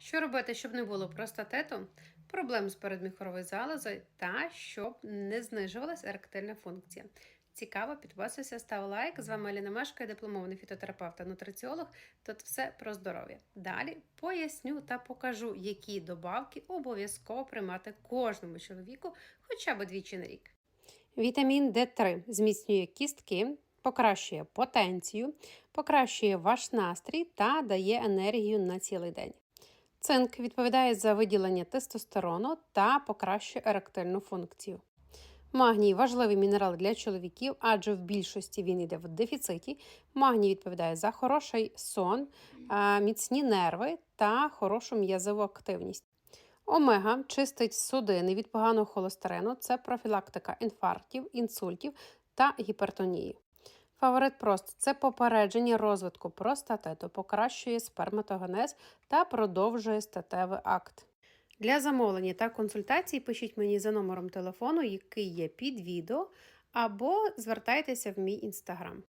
Що робити, щоб не було простатиту, проблем з передміхоровою залозою та щоб не знижувалась еректильна функція? Цікаво, підписуйся, став лайк. З вами Аліна Мешка, дипломований фітотерапевт нутриціолог. Тут все про здоров'я. Далі поясню та покажу, які добавки обов'язково приймати кожному чоловіку хоча б двічі на рік. Вітамін D3 зміцнює кістки, покращує потенцію, покращує ваш настрій та дає енергію на цілий день. Цинк відповідає за виділення тестостерону та покращує еректильну функцію. Магній важливий мінерал для чоловіків, адже в більшості він йде в дефіциті. Магній відповідає за хороший сон, міцні нерви та хорошу м'язову активність. Омега чистить судини від поганого холестерину, це профілактика інфарктів, інсультів та гіпертонії. Фаворит прост це попередження розвитку простатиту, покращує сперматогенез та продовжує статевий акт. Для замовлення та консультацій пишіть мені за номером телефону, який є під відео, або звертайтеся в мій інстаграм.